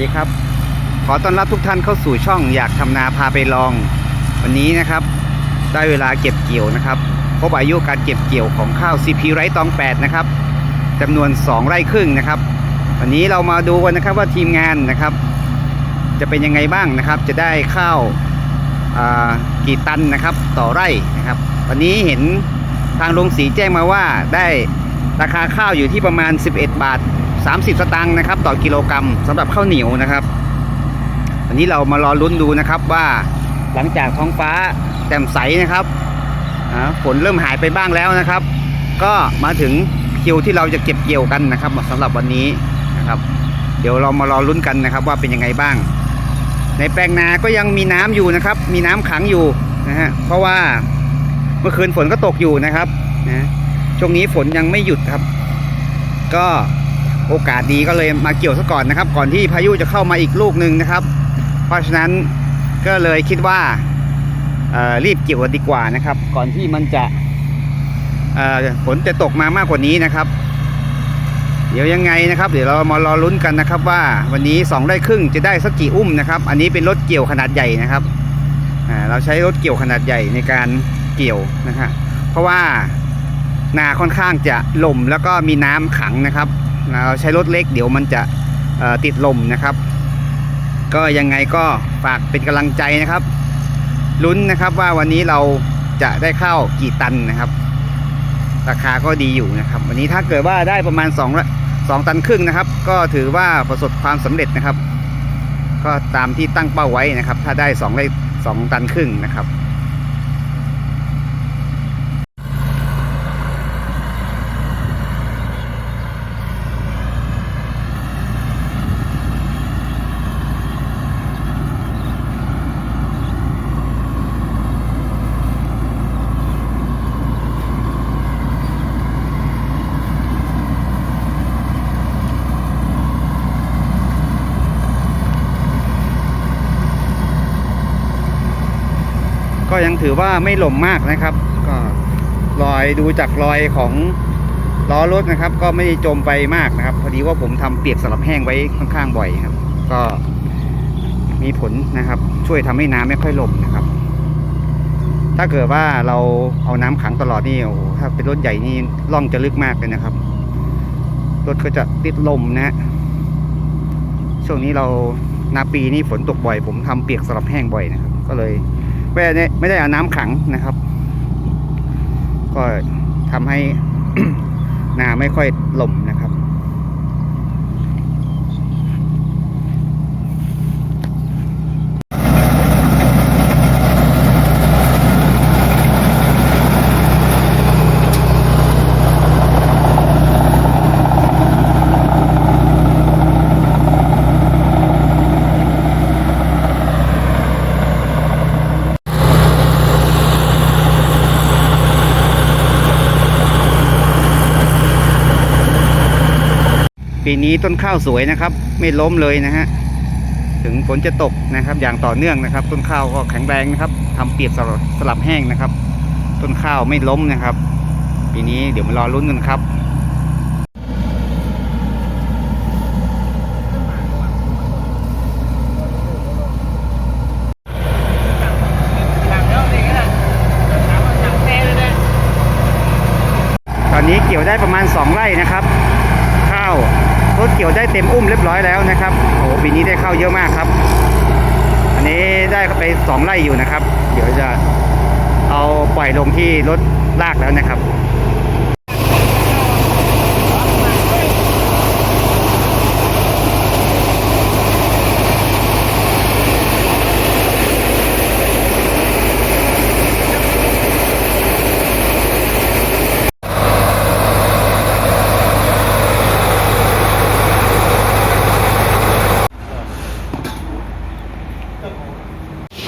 ดีครับ ขอต้อนรับทุกท่านเข้าสู่ช่องอยากทำนาพาไปลอง วันนี้นะครับ ได้เวลาเก็บเกี่ยวนะครับครบอายุการเก็บเกี่ยวของข้าว CP ไร้ตอง8นะครับจำนวน 2 ไร่ครึ่งนะครับ วันนี้เรามาดูกันนะครับว่าทีมงานนะครับ จะเป็นยังไงบ้างนะครับ จะได้ข้าวกี่ตันนะครับ ต่อไร่นะครับ วันนี้เห็นทางโรงสีแจ้งมาว่าได้ราคาข้าวอยู่ที่ประมาณ 11 บาท 30 สตางค์นะครับ ต่อกิโลกรัมสำหรับข้าวเหนียวนะครับ วันนี้เรามารอลุ้นดูนะครับว่าหลังจากท้องฟ้าแจ่มใสนะครับฝนเริ่มหายไปบ้างแล้วนะครับ ก็มาถึงคิวที่เราจะเก็บเกี่ยวกันนะครับสำหรับวันนี้นะครับ เดี๋ยวเรามารอลุ้นกันนะครับว่าเป็นยังไงบ้าง ในแปลงนาก็ยังมีน้ำอยู่นะครับ มีน้ำขังอยู่นะฮะเพราะว่าเมื่อคืนฝนก็ตกอยู่นะครับนะช่วงนี้ฝนยังไม่หยุดครับ ก็ โอกาสดีก็เลยมาเกี่ยวซะก่อนนะครับ ก่อนที่พายุจะเข้ามาอีกลูกหนึ่งนะครับ เพราะฉะนั้นก็เลยคิดว่ารีบเกี่ยวกันดีกว่านะครับ ก่อนที่มันจะฝนจะตกมามากกว่านี้นะครับ เดี๋ยวยังไงนะครับ เดี๋ยวเรามารอลุ้นกันนะครับ ว่าวันนี้2ไร่ครึ่งจะได้สักกี่อุ้มนะครับ อันนี้เป็นรถเกี่ยวขนาดใหญ่นะครับเราใช้รถเกี่ยวขนาดใหญ่ในการเกี่ยวนะฮะเพราะว่านาค่อนข้างจะลมแล้วก็มีน้ำขังนะครับ เราใช้รถเล็กเดี๋ยวมันจะติดลมนะครับ ก็ยังไงก็ฝากเป็นกำลังใจนะครับลุ้นนะครับว่าวันนี้เราจะได้เข้ากี่ตันนะครับ ราคาก็ดีอยู่นะครับ วันนี้ถ้าเกิดว่าได้ประมาณ2ละ2ตันครึ่งนะครับ ก็ถือว่าประสบความสำเร็จนะครับ ก็ตามที่ตั้งเป้าไว้นะครับ ถ้าได้2ได้2ตันครึ่งนะครับ ยังถือว่าไม่หล่มมากนะครับ ก็รอยดูจากรอยของล้อรถนะครับ ก็ไม่ได้จมไปมากนะครับ พอดีว่าผมทำเปียกสลับแห้งไว้ค่อนข้างบ่อยครับ ก็มีผลนะครับ ช่วยทำให้น้ำไม่ค่อยหล่มนะครับ ถ้าเกิดว่าเราเอาน้ำขังตลอดนี่โอ้ถ้าเป็นรถใหญ่นี่ล่องจะลึกมากเลยนะครับ รถก็จะติดลมนะฮะช่วงนี้เรานาปีนี่ฝนตกบ่อย ผมทำเปียกสลับแห้งบ่อยนะครับ ก็เลย ไม่ได้ไม่ได้เอาน้ำขังนะครับ ก็ทำให้นาไม่ค่อยหล่มนะครับ ปีนี้ต้นข้าวสวยนะครับ ไม่ล้มเลยนะฮะถึงฝนจะตกนะครับ อย่างต่อเนื่องนะครับ ต้นข้าวก็แข็งแรงนะครับทำเปียกสลับสลับแห้งนะครับ ต้นข้าวไม่ล้มนะครับ ปีนี้เดี๋ยวมารอลุ้นกันครับตอนนี้เกี่ยวได้ประมาณ 2 ไร่นะครับ รถเกี่ยวได้เต็มอุ้มเรียบร้อยแล้วนะครับโอ้โหปีนี้ได้เข้าเยอะมากครับ อันนี้ได้ไป2ไร่อยู่นะครับ เดี๋ยวจะเอาปล่อยลงที่รถลากแล้วนะครับ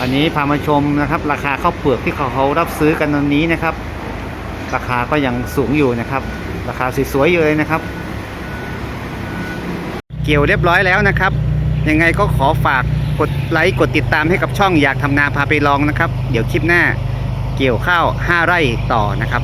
อันนี้พามาชมนะครับ ราคาข้าวเปลือกที่เขาเขารับซื้อกันตอนนี้นะครับ ราคาก็ยังสูงอยู่นะครับ ราคาสวยๆอยู่เลยนะครับ เกี่ยวเรียบร้อยแล้วนะครับ ยังไงก็ขอฝากกดไลค์กดติดตามให้กับช่องอยากทำนาพาไปลองนะครับ เดี๋ยวคลิปหน้าเกี่ยวข้าว 5 ไร่ต่อนะครับ